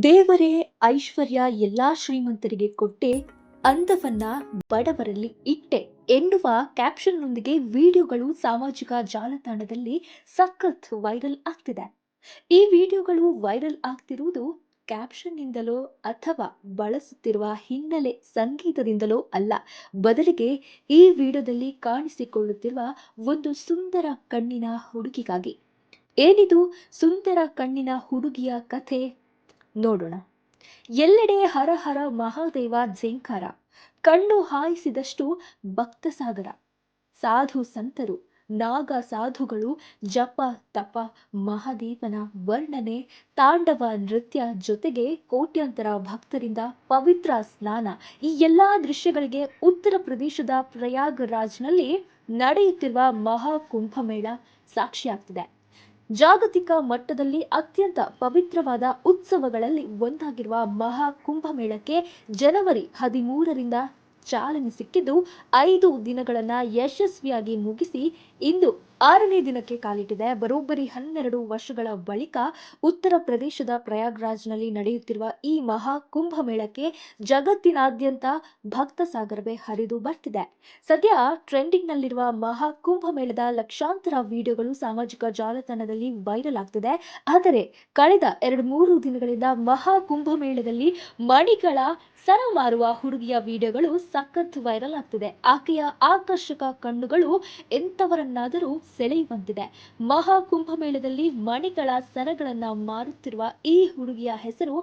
ದೇವರೇ, ಐಶ್ವರ್ಯ ಎಲ್ಲಾ ಶ್ರೀಮಂತರಿಗೆ ಕೊಟ್ಟೆ ಅಂದವನ್ನ ಬಡವರಲ್ಲಿ ಇಟ್ಟೆ ಎನ್ನುವ ಕ್ಯಾಪ್ಷನ್ನೊಂದಿಗೆ ವಿಡಿಯೋಗಳು ಸಾಮಾಜಿಕ ಜಾಲತಾಣದಲ್ಲಿ ಸಖತ್ ವೈರಲ್ ಆಗ್ತಿದೆ. ಈ ವಿಡಿಯೋಗಳು ವೈರಲ್ ಆಗ್ತಿರುವುದು ಕ್ಯಾಪ್ಷನ್ನಿಂದಲೋ ಅಥವಾ ಬಳಸುತ್ತಿರುವ ಹಿನ್ನೆಲೆ ಸಂಗೀತದಿಂದಲೋ ಅಲ್ಲ, ಬದಲಿಗೆ ಈ ವಿಡಿಯೋದಲ್ಲಿ ಕಾಣಿಸಿಕೊಳ್ಳುತ್ತಿರುವ ಒಂದು ಸುಂದರ ಕಣ್ಣಿನ ಹುಡುಗಿಗಾಗಿ. ಏನಿದು ಸುಂದರ ಕಣ್ಣಿನ ಹುಡುಗಿಯ ಕಥೆ? ನೋಡೋಣ. ಎಲ್ಲೆಡೆ ಹರ ಹರ ಮಹಾದೇವ ಝೇಂಕಾರ ಕಣ್ಣು ಹಾಯಿಸಿದಷ್ಟು ಭಕ್ತ ಸಾಗರ. ಸಾಧು ಸಂತರು, ನಾಗ ಸಾಧುಗಳು, ಜಪ ತಪ, ಮಹಾದೇವನ ವರ್ಣನೆ, ತಾಂಡವ ನೃತ್ಯ ಜೊತೆಗೆ ಕೋಟ್ಯಾಂತರ ಭಕ್ತರಿಂದ ಪವಿತ್ರ ಸ್ನಾನ. ಈ ಎಲ್ಲಾ ದೃಶ್ಯಗಳಿಗೆ ಉತ್ತರ ಪ್ರದೇಶದ ಪ್ರಯಾಗ್ರಾಜ್ನಲ್ಲಿ ನಡೆಯುತ್ತಿರುವ ಮಹಾ ಕುಂಭಮೇಳ ಸಾಕ್ಷಿಯಾಗ್ತಿದೆ. ಜಾಗತಿಕ ಮಟ್ಟದಲ್ಲಿ ಅತ್ಯಂತ ಪವಿತ್ರವಾದ ಉತ್ಸವಗಳಲ್ಲಿ ಒಂದಾಗಿರುವ ಮಹಾ ಕುಂಭಮೇಳಕ್ಕೆ ಜನವರಿ ಹದಿಮೂರರಿಂದ ಚಾಲನೆ ಸಿಕ್ಕಿದ್ದು ಐದು ದಿನಗಳನ್ನ ಯಶಸ್ವಿಯಾಗಿ ಮುಗಿಸಿ ಇಂದು ಆರನೇ ದಿನಕ್ಕೆ ಕಾಲಿಟ್ಟಿದೆ. ಬರೋಬ್ಬರಿ ಹನ್ನೆರಡು ವರ್ಷಗಳ ಬಳಿಕ ಉತ್ತರ ಪ್ರದೇಶದ ಪ್ರಯಾಗ್ರಾಜ್ನಲ್ಲಿ ನಡೆಯುತ್ತಿರುವ ಈ ಮಹಾ ಕುಂಭಮೇಳಕ್ಕೆ ಜಗತ್ತಿನಾದ್ಯಂತ ಭಕ್ತ ಸಾಗರವೇ ಹರಿದು ಬರ್ತಿದೆ. ಸದ್ಯ ಟ್ರೆಂಡಿಂಗ್ನಲ್ಲಿರುವ ಮಹಾ ಕುಂಭಮೇಳದ ಲಕ್ಷಾಂತರ ವಿಡಿಯೋಗಳು ಸಾಮಾಜಿಕ ಜಾಲತಾಣದಲ್ಲಿ ವೈರಲ್ ಆಗ್ತಿದೆ. ಆದರೆ ಕಳೆದ ಎರಡು ಮೂರು ದಿನಗಳಿಂದ ಮಹಾ ಕುಂಭಮೇಳದಲ್ಲಿ ಮಣಿಗಳ ಸರ ಮಾರುವ ಹುಡುಗಿಯ ವಿಡಿಯೋಗಳು ಸಖತ್ ವೈರಲ್ ಆಗ್ತಿದೆ. ಆಕೆಯ ಆಕರ್ಷಕ ಕಣ್ಣುಗಳು ಎಂಥವರನ್ನಾದರೂ ಸೆಳೆಯುವಂತಿದೆ ಮಹಾ ಕುಂಭಮೇಳದಲ್ಲಿ ಮಣಿಗಳ ಸರಗಳನ್ನು ಮಾರುತ್ತಿರುವ ಈ ಹುಡುಗಿಯ ಹೆಸರು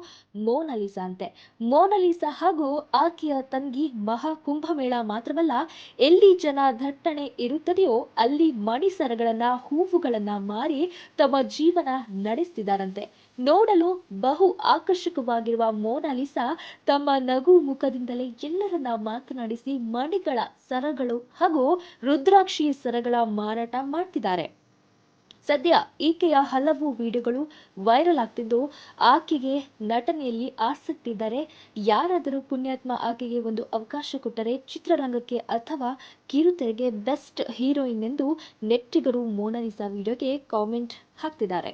ಮೋನಲಿಸಾ ಅಂತೆ ಮೋನಲಿಸಾ ಹಾಗೂ ಆಕೆಯ ತಂಗಿ ಮಹಾ ಕುಂಭಮೇಳ ಮಾತ್ರವಲ್ಲ, ಎಲ್ಲಿ ಜನ ದಟ್ಟಣೆ ಇರುತ್ತದೆಯೋ ಅಲ್ಲಿ ಮಣಿ ಸರಗಳನ್ನು, ಹೂವುಗಳನ್ನ ಮಾರಿ ತಮ್ಮ ಜೀವನ ನಡೆಸ್ತಿದ್ದಾರಂತೆ. ನೋಡಲು ಬಹು ಆಕರ್ಷಕವಾಗಿರುವ ಮೋನಾಲಿಸಾ ತಮ್ಮ ನಗು ಮುಖದಿಂದಲೇ ಎಲ್ಲರನ್ನ ಮಾತನಾಡಿಸಿ ಮಣಿಗಳ ಸರಗಳು ಹಾಗೂ ರುದ್ರಾಕ್ಷಿ ಸರಗಳ ಮಾರಾಟ ಮಾಡ್ತಿದ್ದಾರೆ. ಸದ್ಯ ಈಕೆಯ ಹಲವು ವಿಡಿಯೋಗಳು ವೈರಲ್ ಆಗ್ತಿದ್ದು, ಆಕೆಗೆ ನಟನೆಯಲ್ಲಿ ಆಸಕ್ತಿ ಇದ್ದರೆ ಯಾರಾದರೂ ಪುಣ್ಯಾತ್ಮ ಆಕೆಗೆ ಒಂದು ಅವಕಾಶ ಕೊಟ್ಟರೆ ಚಿತ್ರರಂಗಕ್ಕೆ ಅಥವಾ ಕಿರುತೆರೆಗೆ ಬೆಸ್ಟ್ ಹೀರೋಯಿನ್ ಎಂದು ನೆಟ್ಟಿಗರು ಮೋನಾಲಿಸಾ ವಿಡಿಯೋಗೆ ಕಾಮೆಂಟ್ ಹಾಕ್ತಿದ್ದಾರೆ.